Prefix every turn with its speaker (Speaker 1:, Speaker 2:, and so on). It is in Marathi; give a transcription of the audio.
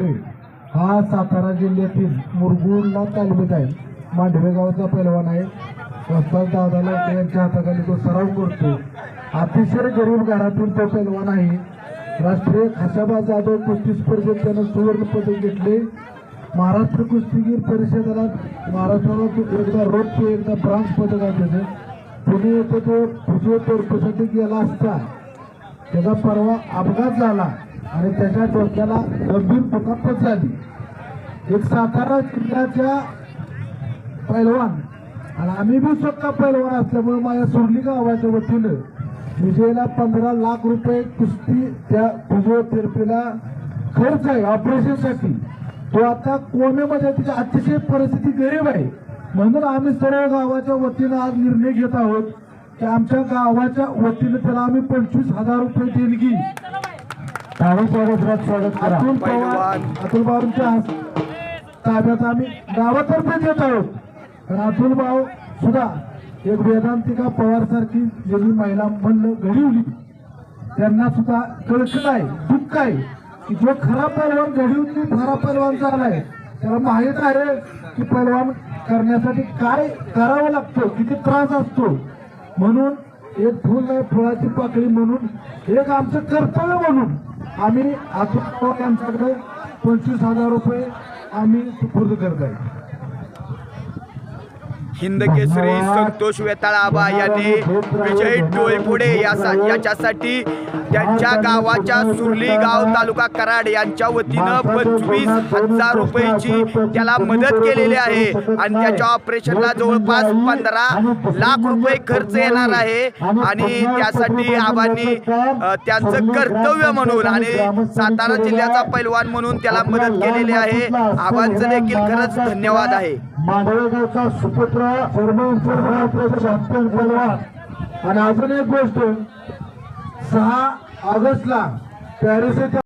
Speaker 1: कोल्हे हा सातारा जिल्ह्यातील मुरगुडला तालमीत आहे. मांडवे गावचा पैलवान आहे. वस्ताद दादा लावटे यांच्या हाताखाली तो सराव करतो. अतिशय गरीब घरातून तो पैलवान आहे. राष्ट्रीय खाशाबा जाधव कुस्ती स्पर्धेत त्यानं सुवर्ण पदक घेतले. महाराष्ट्र कुस्तीगीर परिषदेला महाराष्ट्राला एकदा रौप्य एकदा ब्रांज पदक आहे पुणे येथे तो फिजिओथेरपीसाठी गेला असता. त्याचा परवा अपघात झाला. आणि त्याच्या डोक्याला गंभीर दुखापत झाली. एक सातारा जिल्ह्याच्या पैलवान आणि आम्ही बी स्वतः पैलवान असल्यामुळे माझ्या सुरली गावाच्या वतीनं विजयला पंधरा लाख रुपये कुस्ती त्या फिजिओथेरपीला खर्च आहे ऑपरेशनसाठी तो आता कोमेमध्ये तिची अतिशय परिस्थिती गरीब आहे. म्हणून आम्ही सर्व गावाच्या वतीनं आज निर्णय घेत आहोत की आमच्या गावाच्या वतीनं त्याला आम्ही पंचवीस हजार रुपये देणगी. स्वागत स्वागत करा. अतुल पवार. अतुल पवारांच्या हस्त- ताब्यात आम्ही गावातर्फे देत आहोत. कारण अतुल भाऊ सुद्धा एक वेदांतिका पवार सारखी ज्यांनी महिला म्हणलं घडवली त्यांना सुद्धा कळकत आहे दुःख आहे की जो खरा पैलवान घडवून खरा पैलवान झालाय त्याला माहीत आहे की पैलवान करण्यासाठी काय करावं लागतं किती त्रास असतो. म्हणून एक फुल नाही फुलाची पाकळी म्हणून एक आमचं कर्तव्य म्हणून आम्ही अतुल पवार यांच्याकडे पंचवीस हजार रुपये आम्ही सुपूर्द करत आहे.
Speaker 2: हिंदकेसरी संतोष वेताळ आबा यांनी विजय डोईपुढे यासा याच्यासाठी त्यांच्या गावाच्या सुरली गाव तालुका कराड यांच्या वतीनं पंचवीस हजार रुपयाची त्याला मदत केलेली आहे. आणि त्याच्या ऑपरेशनला जवळपास पंधरा लाख रुपये खर्च येणार आहे. आणि त्यासाठी आबांनी त्यांचं कर्तव्य म्हणून आणि सातारा जिल्ह्याचा पैलवान म्हणून त्याला मदत केलेली आहे. आबांचं देखील खरंच धन्यवाद आहे.
Speaker 1: मांडवेगावचा सुपुत्र चॅम्पियन पहलवान आणि अजून एक गोष्ट सहा ऑगस्टला पॅरिस येथे